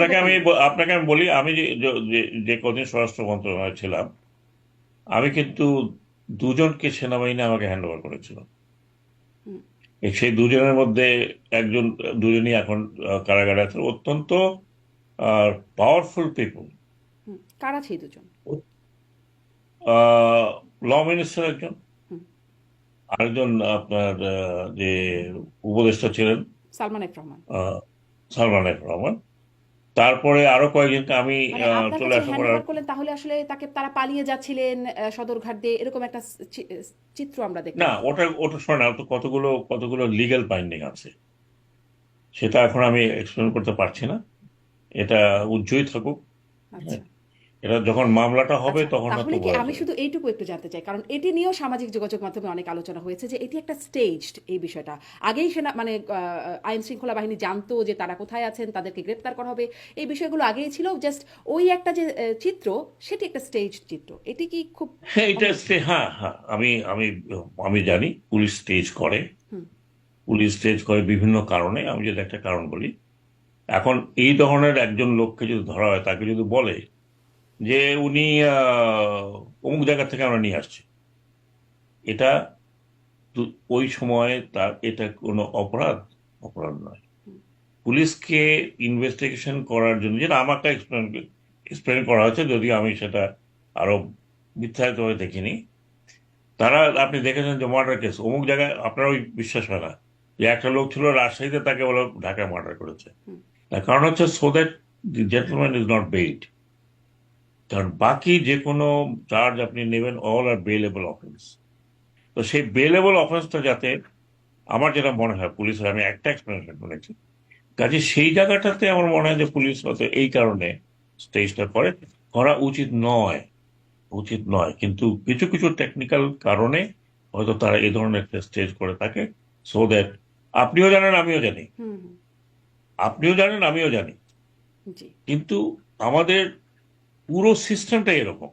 আপনাকে আমি আপনাকে আমি বলি আমি যে কদিন স্বরাষ্ট্র মন্ত্রণালয়ে ছিলাম আমি কিন্তু দুজনকে সেনাবাহিনী আমাকে হ্যান্ড ওভার করেছিল সেই দুজনের মধ্যে একজন দুজনই এখন কারাগারে আছে। অত্যন্ত পাওয়ারফুল পিপল কারা সেই দুজন? ল মিনিস্টার একজন। আরেকজন আপনার যে উপদেষ্টা ছিলেন সালমান এফ রহমান। সালমান এফ রহমান। তারপরে আরও কয়েকজনকে আমি মানে চলে আসার পরে ওভার করলেন তাহলে আসলে তাকে তারা পালিয়ে যাচ্ছিলেন সদরঘাট দিয়ে এরকম একটা চিত্র আমরা দেখি না ওটা ওটা শোনা তো কতগুলো কতগুলো লিগ্যাল বাইন্ডিং আছে। সেটা এখন আমি এক্সপ্লেন করতে পারছি না। এটা উজ্জ্বই থাকুক। আচ্ছা। এটা যখন মামলাটা হবে আচ্ছা, তখন তাহলে কি আমি শুধু এইটুকু একটু জানতে চাই? কারণ এটি নিয়েও সামাজিক যোগাযোগ মাধ্যমে অনেক আলোচনা হয়েছে যে এটি একটা স্টেজড এই বিষয়টা। আগেই সেনা মানে আইন শৃঙ্খলা বাহিনী জানতো যে তারা কোথায় আছেন তাদেরকে গ্রেপ্তার করা হবে। এই বিষয়গুলো আগেই ছিল জাস্ট ওই একটা যে চিত্র সেটি একটা স্টেজ চিত্র। এটি কি খুব হ্যাঁ এটা হ্যাঁ হ্যাঁ আমি আমি আমি জানি পুলিশ স্টেজ করে। পুলিশ স্টেজ করে বিভিন্ন কারণে আমি যদি একটা কারণ বলি। এখন এই ধরনের একজন লোককে যদি ধরা হয় তাকে যদি বলে যে উনি আহ, অমুক জায়গা থেকে আমরা নিয়ে আসছি। এটা ওই সময়ে তার এটা কোনো অপরাধ? অপরাধ নয়। পুলিশকে ইনভেস্টিগেশন করার জন্য যেটা আমাকে এক্সপ্লেন এক্সপ্লেন করা হয়েছে যদিও আমি সেটা আরও বিস্তারিতভাবে দেখিনি। তারা আপনি দেখেছেন যে মার্ডার কেস অমুক জায়গায় আপনার ওই বিশ্বাস হয় না যে একটা লোক ছিল রাজশাহীতে তাকে বলে ঢাকায় মার্ডার করেছে। তার কারণ হচ্ছে so that the gentleman is not paid কারণ বাকি যে কোনো চার্জ আপনি নেবেন অল আর বেলেবল অফেন্স তো সেই বেলেবল অফেন্সটা যাতে আমার যেটা মনে হয় পুলিশের আমি একটা এক্সপ্লেনেশন শুনেছি কাজে সেই জায়গাটাতে আমার মনে হয় যে পুলিশ হয়তো এই কারণে স্টেজটা করে। করা উচিত নয় উচিত নয়। কিন্তু কিছু কিছু টেকনিক্যাল কারণে হয়তো তারা এই ধরনের একটা স্টেজ করে থাকে। সো দ্যাট আপনিও জানেন আমিও জানি। আপনিও জানেন আমিও জানি। কিন্তু আমাদের পুরো সিস্টেমটা এরকম।